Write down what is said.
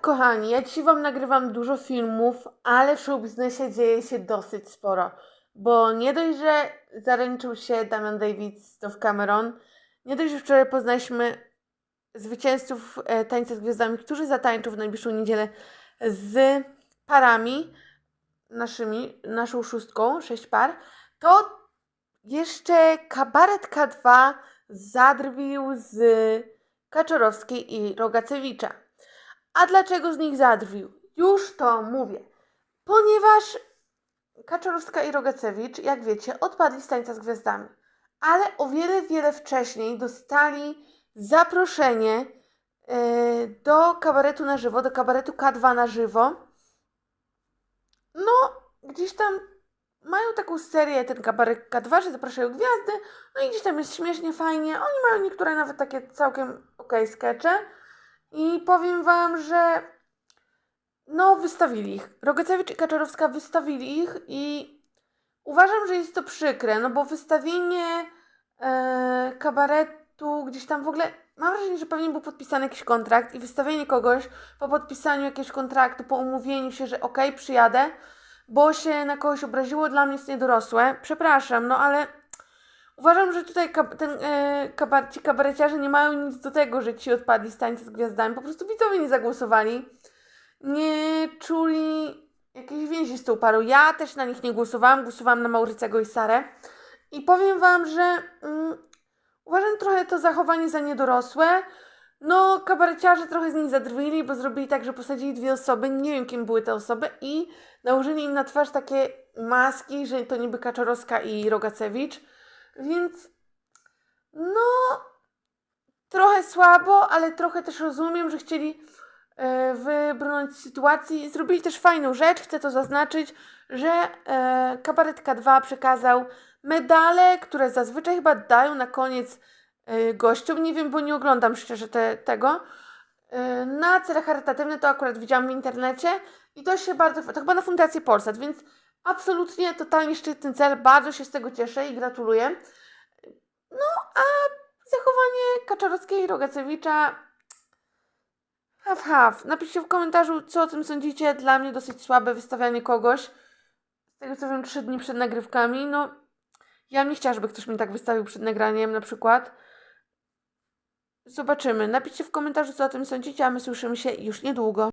kochani, ja dzisiaj Wam nagrywam dużo filmów, ale w showbiznesie dzieje się dosyć sporo. Bo nie dość, że zaręczył się Damian David z Dove Cameron, nie dość, że wczoraj poznaliśmy zwycięzców e, Tańca z Gwiazdami, którzy zatańczą w najbliższą niedzielę z parami naszymi, naszą szóstką, sześć par, to jeszcze kabaret K2 zadrwił z Kaczorowskiej i Rogacewicza. A dlaczego z nich zadrwił? Już to mówię. Ponieważ Kaczorowska i Rogacewicz, jak wiecie, odpadli z tańca z gwiazdami. Ale o wiele, wiele wcześniej dostali zaproszenie e, do kabaretu na żywo, do kabaretu K2 na żywo. No, gdzieś tam mają taką serię, ten kabaret K2, że zapraszają gwiazdy, no i gdzieś tam jest śmiesznie, fajnie. Oni mają niektóre nawet takie całkiem okej skecze. I powiem Wam, że no wystawili ich. Rogacewicz i Kaczorowska wystawili ich i uważam, że jest to przykre, no bo wystawienie e, kabaretu gdzieś tam w ogóle, mam wrażenie, że pewnie był podpisany jakiś kontrakt i wystawienie kogoś po podpisaniu jakiegoś kontraktu, po umówieniu się, że okej, przyjadę, bo się na kogoś obraziło, dla mnie jest niedorosłe. Przepraszam, no ale uważam, że tutaj ten, e, kabar- ci kabareciarze nie mają nic do tego, że ci odpadli z tańca z gwiazdami. Po prostu widzowie nie zagłosowali. Nie czuli jakiejś więzi z tą parą. Ja też na nich nie głosowałam. Głosowałam na Maurycego i Sarę. I powiem Wam, że mm, uważam trochę to zachowanie za niedorosłe. No, kabareciarze trochę z nich zadrwili, bo zrobili tak, że posadzili dwie osoby, nie wiem kim były te osoby i nałożyli im na twarz takie maski, że to niby Kaczorowska i Rogacewicz. Więc no, trochę słabo, ale trochę też rozumiem, że chcieli e, wybrnąć z sytuacji. Zrobili też fajną rzecz, chcę to zaznaczyć, że e, kabaret K2 przekazał medale, które zazwyczaj chyba dają na koniec e, gościom. Nie wiem, bo nie oglądam szczerze te, tego. E, na cele charytatywne to akurat widziałam w internecie i to się bardzo. To chyba na Fundację Polsat, więc absolutnie totalnie szczytny cel. Bardzo się z tego cieszę i gratuluję. No, a zachowanie Kaczorowskiej i Rogacewicza. Haf, haf. Napiszcie w komentarzu, co o tym sądzicie. Dla mnie dosyć słabe wystawianie kogoś. Z tego co wiem, trzy dni przed nagrywkami. No, ja bym nie chciała, żeby ktoś mnie tak wystawił przed nagraniem, na przykład. Zobaczymy. Napiszcie w komentarzu, co o tym sądzicie, a my słyszymy się już niedługo.